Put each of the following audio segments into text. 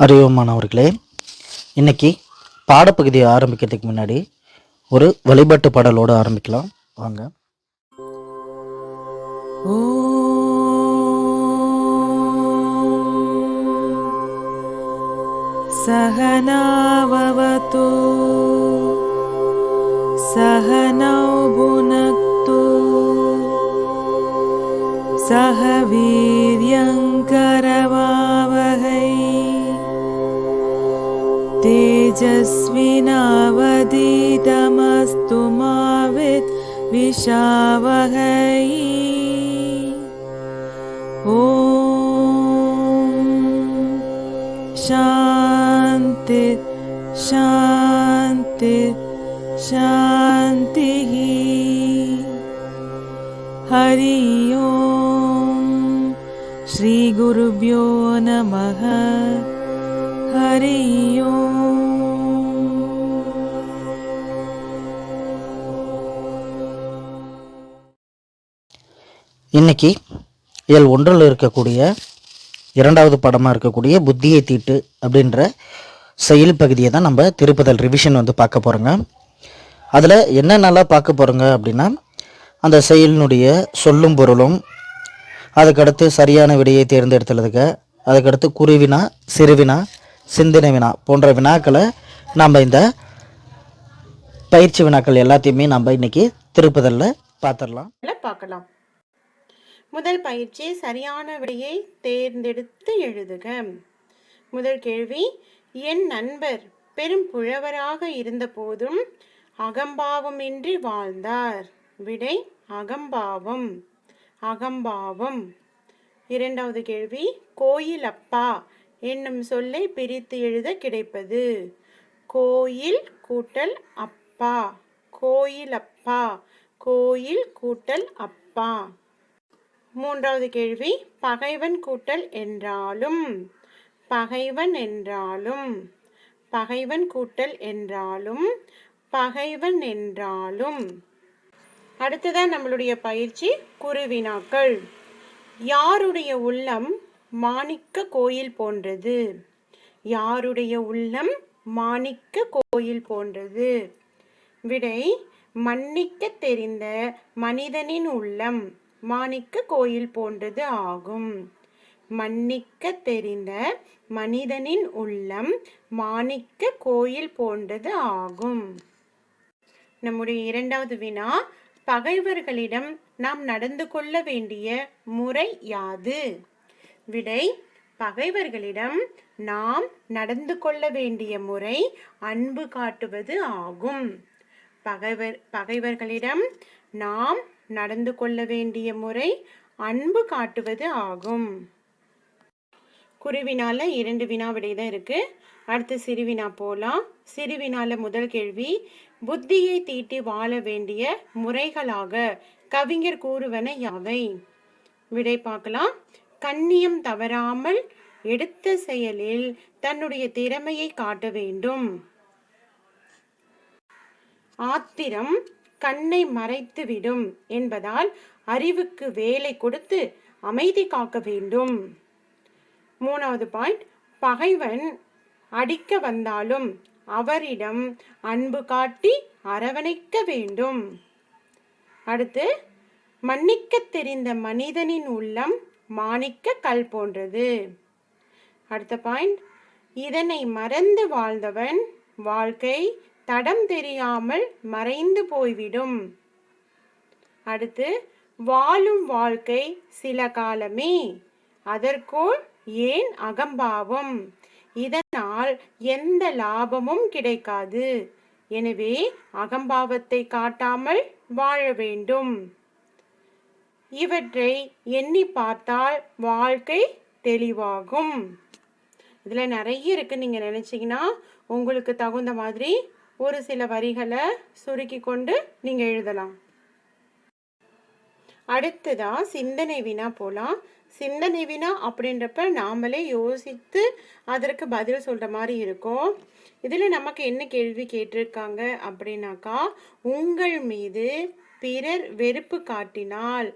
அறிவுமானவர்களே இன்னைக்கு பாடப்பகுதியை ஆரம்பிக்கிறதுக்கு முன்னாடி ஒரு வழிபாட்டு பாடலோடு ஆரம்பிக்கலாம். வாங்க. சகனாவவத்து சகனௌ புனக்து சக வீரியங் तेजस्विनावधीतमस्तु मा विद्विषावहै ॐ शान्ति शान्ति शान्तिः। हरि ओम् श्रीगुरुभ्यो नमः। हरि ओम् இன்னைக்கு இதில் ஒன்றில் இருக்கக்கூடிய இரண்டாவது படமாக இருக்கக்கூடிய புத்தியை தீட்டு அப்படின்ற செயல் பகுதியை தான் நம்ம திருப்புதல் ரிவிஷன் வந்து பார்க்க போகிறோங்க அதில் என்னென்னலாம் பார்க்க போகிறோங்க அப்படின்னா அந்த செயலினுடைய சொல்லும் பொருளும் அதுக்கடுத்து சரியான விடையை தேர்ந்தெடுத்துறதுக்கு அதுக்கடுத்து குருவினா சிறுவினா சிந்தனை வினா போன்ற வினாக்களை நம்ம இந்த பயிற்சி வினாக்கள் எல்லாத்தையுமே நம்ம இன்றைக்கி திருப்புதலில் பார்த்துடலாம். பார்க்கலாம். முதல் பயிற்சி சரியான விடையை தேர்ந்தெடுத்து எழுதுக. முதல் கேள்வி என் நண்பர் பெரும் புழவராக இருந்தபோதும் அகம்பாவமின்றி வாழ்ந்தார். விடை அகம்பாவம். அகம்பாவம். இரண்டாவது கேள்வி கோயில் அப்பா என்னும் சொல்லை பிரித்து எழுத கிடைப்பது? கோயில் கூட்டல் அப்பா. கோயில் அப்பா. கோயில் கூட்டல் அப்பா. மூன்றாவது கேள்வி பகைவன் கூட்டல் என்றாலும் பகைவன் என்றாலும் பகைவன் கூட்டல் என்றாலும் பகைவன் என்றாலும். அடுத்ததான் நம்மளுடைய பயிற்சி குருவினாக்கள். யாருடைய உள்ளம் மாணிக்க கோயில் போன்றது? யாருடைய உள்ளம் மாணிக்க கோயில் போன்றது? விடை மன்னிக்க தெரிந்த மனிதனின் உள்ளம். மாணிக்க கோயில் போன்றது ஆகும். மன்னிக்க தெரிந்த மனிதனின் உள்ளம் மாணிக்க கோயில் போன்றது ஆகும். நம்முடைய இரண்டாவது வினா பகைவர்களிடம் நாம் நடந்து கொள்ள வேண்டிய முறை யாது? விடை பகைவர்களிடம் நாம் நடந்து கொள்ள வேண்டிய முறை அன்பு காட்டுவது ஆகும். பகைவர் பகைவர்களிடம் நாம் நடந்து கொள்ள வேண்டிய முறை அன்பு காட்டுவது ஆகும். குருவினால இரண்டு வினா விடை தான் இருக்கு. அடுத்து சிறுவினா போலாம். சிறுவினால முதல் கேள்வி புத்தியை தீட்டி வாழ வேண்டிய முறைகளாக கவிஞர் கூறுவன யாவை? விடை பார்க்கலாம். கண்ணியம் தவறாமல் எடுத்த செயலில் தன்னுடைய திறமையை காட்ட வேண்டும். ஆத்திரம் கண்ணை மறைத்துவிடும் என்பதால் அறிவுக்கு வேலை கொடுத்து அமைதி காக்க வேண்டும். மூணாவது பாயிண்ட் பகைவன் அடிக்க வந்தாலும் அவரிடம் அன்பு காட்டி அரவணைக்க வேண்டும். அடுத்து மன்னிக்க தெரிந்த மனிதனின் உள்ளம் மாணிக்க கல் போன்றது. அடுத்த பாயிண்ட் இதனை மறந்து வாழ்ந்தவன் வாழ்க்கை தடம் தெரியாமல் மறைந்து போய்விடும். அடுத்து வாழும் வாழ்க்கை சில காலமே. அதற்குள் ஏன் அகம்பாவம்? இதனால் எந்த லாபமும் கிடைக்காது. எனவே அகம்பாவத்தை காட்டாமல் வாழ வேண்டும். இவற்றை எண்ணி பார்த்தால் வாழ்க்கை தெளிவாகும். இதில் நிறைய இருக்கு. நீங்கள் நினச்சிங்கன்னா உங்களுக்கு தகுந்த மாதிரி ஒரு சில வரிகளை சுருக்கி கொண்டு நீங்கள் எழுதலாம். அடுத்ததாக சிந்தனை வினா போகலாம் சிந்தனை வினா அப்படின்றப்ப நாமளே யோசித்து அதற்கு பதில் சொல்கிற மாதிரி இருக்கும். இதில் நமக்கு என்ன கேள்வி கேட்டிருக்காங்க அப்படின்னாக்கா உங்கள் மீது பிறர் வெறுப்பு காட்டினால்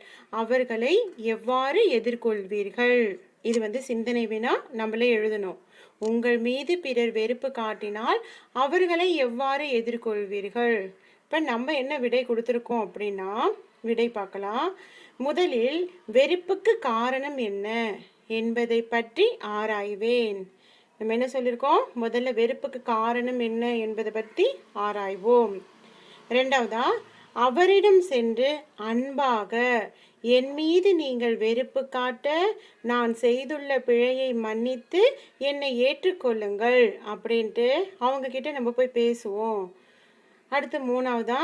அவர்களை எவ்வாறு எதிர்கொள்வீர்கள்? இது வந்து சிந்தனை வினா நம்மளே எழுதணும். உங்கள் மீது பிறர் வெறுப்பு காட்டினால் அவர்களை எவ்வாறு எதிர்கொள்வீர்கள்? இப்போ நம்ம என்ன விடை கொடுத்துருக்கோம் அப்படின்னா விடை பார்க்கலாம். முதலில் வெறுப்புக்கு காரணம் என்ன என்பதை பற்றி ஆராய்வேன். நம்ம என்ன சொல்லியிருக்கோம் முதல்ல வெறுப்புக்கு காரணம் என்ன என்பதை பற்றி ஆராய்வோம். ரெண்டாவதா அவரிடம் சென்று அன்பாக என் மீது நீங்கள் வெறுப்பு காட்ட நான் செய்துள்ள பிழையை மன்னித்து என்னை ஏற்றுக்கொள்ளுங்கள் அப்படின்ட்டு அவங்க கிட்ட நம்ம போய் பேசுவோம். அடுத்து மூணாவதா?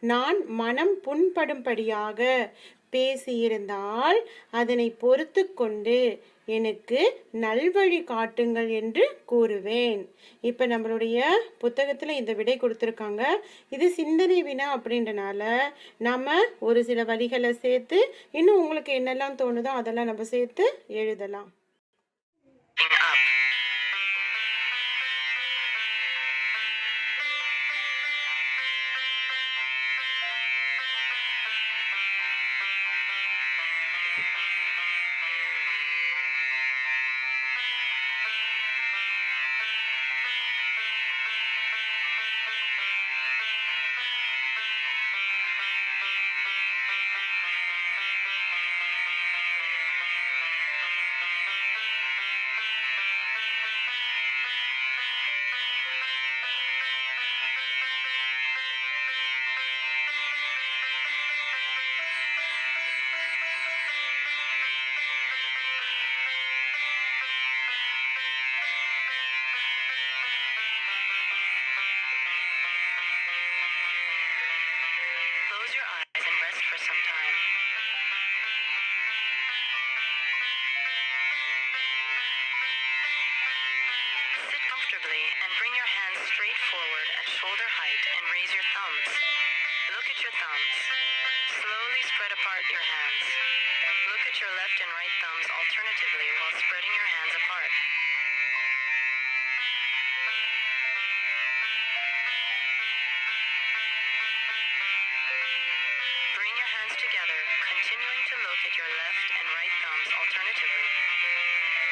நான் மனம் புண்படும்படியாக பேசியிருந்தால் அதனை பொறுத்து கொண்டு எனக்கு நல்வழி காட்டுங்கள் என்று கூறுவேன். இப்போ நம்மளுடைய புத்தகத்தில் இந்த விடை கொடுத்துருக்காங்க. இது சிந்தனை வினா அப்படின்றனால நம்ம ஒரு சில வரிகளை சேர்த்து இன்னும் உங்களுக்கு என்னெல்லாம் தோணுதோ அதெல்லாம் நம்ம சேர்த்து எழுதலாம். Close your eyes and rest for some time. Sit comfortably and bring your hands straight forward at shoulder height and raise your thumbs. Look at your thumbs. Slowly spread apart your hands. Look at your left and right thumbs alternatively while spreading your hands apart. Your left and right thumbs alternatively.